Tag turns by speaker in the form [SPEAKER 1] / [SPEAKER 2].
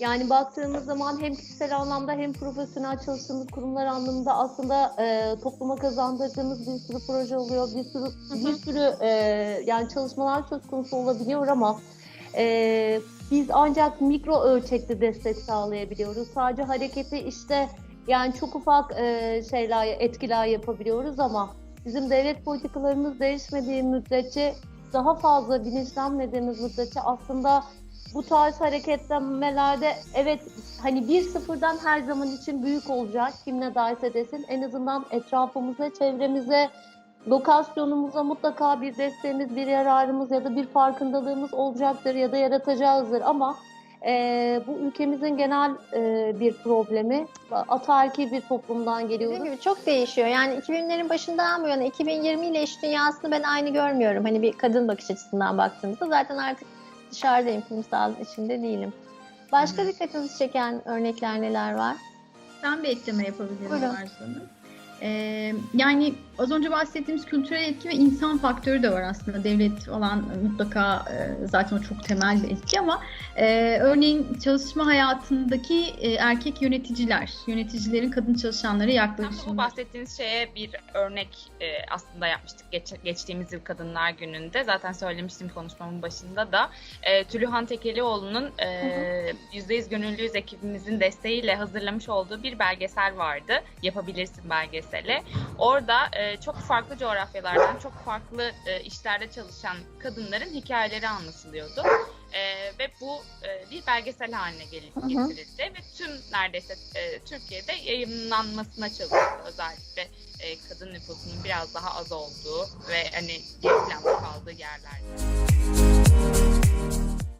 [SPEAKER 1] Yani baktığımız zaman hem kişisel anlamda hem profesyonel çalıştığımız kurumlar anlamında aslında e, topluma kazandırdığımız bir sürü proje oluyor. Bir sürü bir sürü e, yani çalışmalar söz konusu olabiliyor ama e, biz ancak mikro ölçekte destek sağlayabiliyoruz. Sadece hareketi işte yani çok ufak e, şeyler etkiler yapabiliyoruz ama bizim devlet politikalarımız değişmediği müddetçe daha fazla bilinçlenmediğimiz müddetçe aslında bu tarz hareketlenmelerde evet hani bir sıfırdan her zaman için büyük olacak kim ne derse desin en azından etrafımıza, çevremize, lokasyonumuza mutlaka bir desteğimiz, bir yararımız ya da bir farkındalığımız olacaktır ya da yaratacağızdır ama e, bu ülkemizin genel e, bir problemi. Ataerkil bir toplumdan geliyoruz.
[SPEAKER 2] Gibi çok değişiyor. Yani 2000'lerin başından bu yana 2020 ile iş dünyasını ben aynı görmüyorum. Hani bir kadın bakış açısından baktığımızda zaten artık dışarıdayım, kurumsal içinde değilim. Başka dikkatinizi çeken örnekler neler var?
[SPEAKER 3] Ben bir ekleme yapabilirim
[SPEAKER 2] Buyurun.
[SPEAKER 3] Hanım. Ee, yani az önce bahsettiğimiz kültürel etki ve insan faktörü de var aslında. Devlet olan mutlaka e, zaten o çok temel bir etki ama e, örneğin çalışma hayatındaki e, erkek yöneticiler, yöneticilerin kadın çalışanlara
[SPEAKER 4] Ben bu
[SPEAKER 3] yaklaşımı.
[SPEAKER 4] bahsettiğiniz şeye bir örnek e, aslında yapmıştık geç- geçtiğimiz yıl Kadınlar Günü'nde. Zaten söylemiştim konuşmamın başında da. E, Tülühan Tekelioğlu'nun e, %100 Gönüllüyüz ekibimizin desteğiyle hazırlamış olduğu bir belgesel vardı. Yapabilirsin belgeseli. Orada e, çok farklı coğrafyalardan, çok farklı e, işlerde çalışan kadınların hikayeleri anlatılıyordu. E, ve bu e, bir belgesel haline getirildi ve tüm neredeyse e, Türkiye'de yayınlanmasına çalışıldı. Özellikle e, kadın nüfusunun biraz daha az olduğu ve hani geri planda kaldığı yerlerde.